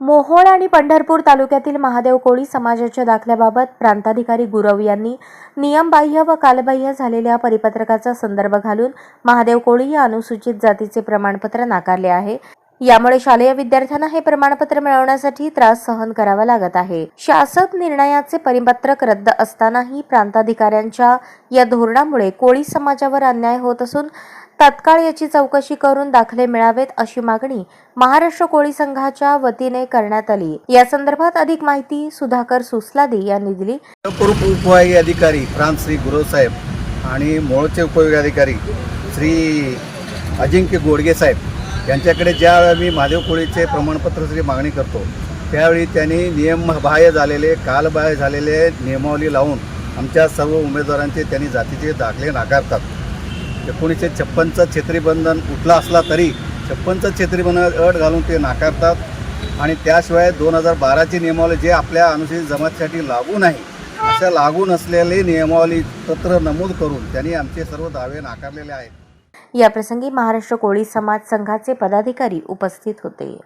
मोहोळ आणि पंढरपूर तालुक्यातील महादेव कोळी समाजाच्या दाखल्याबाबत प्रांताधिकारी गुरव यांनी नियमबाह्य व कालबाह्य झालेल्या परिपत्रकाचा संदर्भ घालून महादेव कोळी या अनुसूचित जातीचे प्रमाणपत्र नाकारले आहे. यामुळे शालेय विद्यार्थ्यांना हे प्रमाणपत्र मिळवण्यासाठी त्रास सहन करावा लागत आहे. शासक निर्णयाचे परिपत्रक रद्द असतानाही प्रांताधिकाऱ्यांच्या या धोरणामुळे कोळी समाजावर अन्याय होत असून तत्काळ याची चौकशी करून दाखले मिळावेत अशी मागणी महाराष्ट्र कोळी संघाच्या वतीने करण्यात आली. या संदर्भात अधिक माहिती सुधाकर सुसलादी यांनी दिली. पूर्व उपविभागीय अधिकारी प्रांत श्री गुरुसाहेब आणि मोळचे उपविभागीय अधिकारी श्री अजिंक्य गोडगे साहेब यांच्याकडे ज्यावेळी मी महादेव कोळीचे प्रमाणपत्राची मागणी करतो त्यावेळी त्यांनी नियमबाह्य झालेले कालबाह्य झालेले नियमावली लावून आमच्या सर्व उमेदवारांचे त्यांनी जातीचे दाखले नाकारतात. एकोणीसशे छप्पनचं छेत्रीबंधन उठला असला तरी छप्पनचं छेत्रीबंधन अट घालून ते नाकारतात आणि त्याशिवाय दोन हजार बाराची नियमावली जे आपल्या अनुसूचित जमातीसाठी लागू नाही अशा लागू नसलेले नियमावली पत्र नमूद करून त्यांनी आमचे सर्व दावे नाकारलेले आहेत. याप्रसंगी महाराष्ट्र कोळी समाज संघाचे पदाधिकारी उपस्थित होते.